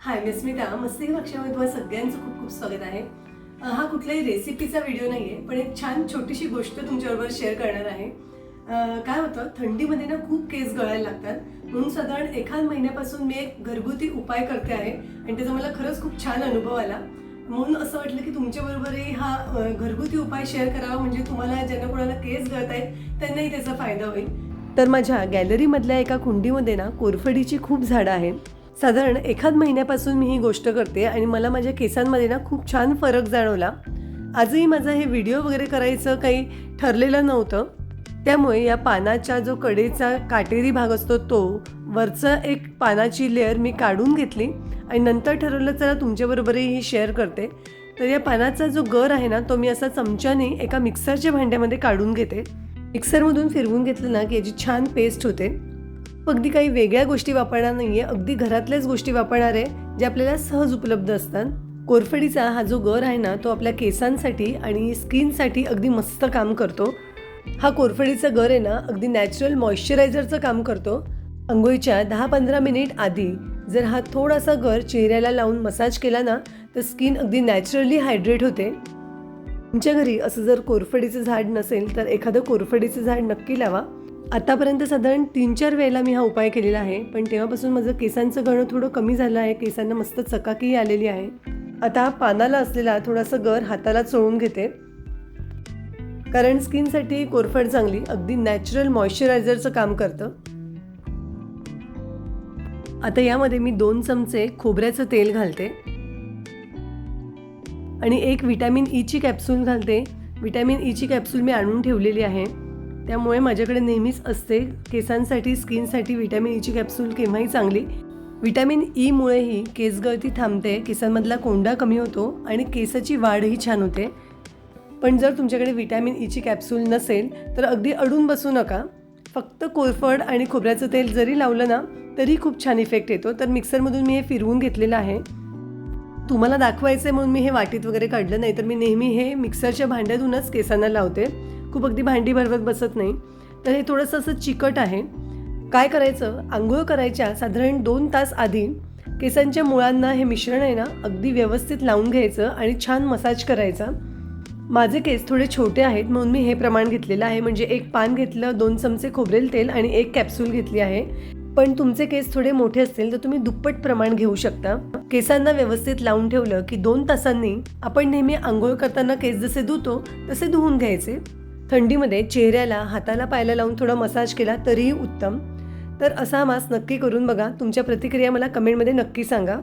हाय मी स्मिता मस्ती कक्षामध्ये तुम्हाला सगळ्यांचं खूप खूप स्वागत आहे. हा कुठलाही रेसिपीचा व्हिडिओ नाही आहे पण एक छान छोटीशी गोष्ट तुमच्याबरोबर शेअर करणार आहे. काय होतं? थंडीमध्ये ना खूप केस गळायला लागतात. म्हणून साधारण एखाद महिन्यापासून मी एक घरगुती उपाय करते आहे आणि त्याचा मला खरंच खूप छान अनुभव आला. म्हणून असं वाटलं की तुमच्याबरोबरही हा घरगुती उपाय शेअर करावा म्हणजे तुम्हाला ज्यांना कोणाला केस गळत आहेत त्यांनाही त्याचा फायदा होईल. तर माझ्या गॅलरीमधल्या एका कुंडीमध्ये ना कोरफडीची खूप झाडं आहेत. साधारण एखाद महिन्यापासून मी ही गोष्ट करते आणि मला माझ्या केसांमध्ये ना खूप छान फरक जाणवला. आजही माझा हे व्हिडिओ वगैरे करायचं काही ठरलेलं नव्हतं. त्यामुळे या पानाच्या जो कडेचा काटेरी भाग असतो तो वरचं एक पानाची लेअर मी काढून घेतली आणि नंतर ठरवलं चला तुमच्याबरोबरही ही शेअर करते. तर या पानाचा जो गर आहे ना तो मी असा चमच्याने एका मिक्सरच्या भांड्यामध्ये काढून घेते. मिक्सरमधून फिरवून घेतलं ना की याची छान पेस्ट होते. अगदी काही वेगळ्या गोष्टी वापरणार नाही आहे अगदी घरातल्याच गोष्टी वापरणार आहे जे आपल्याला सहज उपलब्ध असतात. कोरफडीचा हा जो गर आहे ना तो आपल्या केसांसाठी आणि स्किनसाठी अगदी मस्त काम करतो. हा कोरफडीचा गर आहे ना अगदी नॅचरल मॉइश्चरायझरचं काम करतो. अंघोळीच्या दहा पंधरा मिनिट आधी जर हा थोडासा गर चेहऱ्याला लावून मसाज केला ना तर स्किन अगदी नॅचरली हायड्रेट होते. तुमच्या घरी असं जर कोरफडीचं झाड नसेल तर एखादं कोरफडीचं झाड नक्की लावा. आतापर्यंत साधारण तीन चार वेळेला मी हा उपाय केलेला आहे पण तेव्हापासून माझं केसांचं गळणं थोडं कमी झालं आहे केसांना मस्त चकाकी आलेली आहे. आता पानाला असलेला थोडासा गर हाताला चोळून घेते. कारण स्किनसाठी कोरफड चांगली अगदी नॅचरल मॉइश्चरायझरचं काम करतं. आता यामध्ये मी दोन चमचे खोबऱ्याचं तेल घालते. आणि एक विटॅमिन ईची e कॅप्सूल घालते. विटॅमिन ईची e कॅप्सूल मी आणून ठेवलेली आहे. त्यामुळे माझ्याकडे नेहमीच असते केसांसाठी स्किनसाठी विटॅमिन ईची e कॅप्सूल केव्हाही चांगली. विटॅमिन ईमुळेही e केसगळती थांबते केसांमधला कोंडा कमी होतो आणि केसाची वाढही छान होते. पण जर तुमच्याकडे विटॅमिन ईची e कॅप्सूल नसेल तर अगदी अडून बसू नका. फक्त कोरफड आणि खोबऱ्याचं तेल जरी लावलं ना तरी खूप छान इफेक्ट येतो. तर मिक्सरमधून मी हे फिरवून घेतलेलं आहे. तुम्हाला दाखवायचं आहे म्हणून मी हे वाटीत वगैरे काढलं नाही तर मी नेहमी हे मिक्सरच्या भांड्यातूनच केसांना लावते. खूप अगदी भांडी भरवत बसत नाही. तर हे थोडंसं असं चिकट आहे. काय करायचं? आंघोळ करायच्या साधारण दोन तास आधी केसांच्या मुळांना हे मिश्रण आहे ना अगदी व्यवस्थित लावून घ्यायचं आणि छान मसाज करायचा. माझे केस थोडे छोटे आहेत म्हणून मी हे प्रमाण घेतलेलं आहे. म्हणजे एक पान घेतलं दोन चमचे खोबरेल तेल आणि एक कॅप्सूल घेतली आहे. पण तुमचे केस थोडे मोठे असतील तर तुम्ही दुप्पट प्रमाण घेऊ शकता. केसांना व्यवस्थित लावून ठेवलं की दोन तासांनी आपण नेहमी आंघोळ करताना केस जसे धुतो तसे धुवून घ्यायचे. थंडीमध्ये चेहऱ्याला हाताला पायाला लावून थोडा मसाज केला तरीही उत्तम. तर असा मास्क नक्की करून बघा. तुमच्या प्रतिक्रिया मला कमेंटमध्ये नक्की सांगा.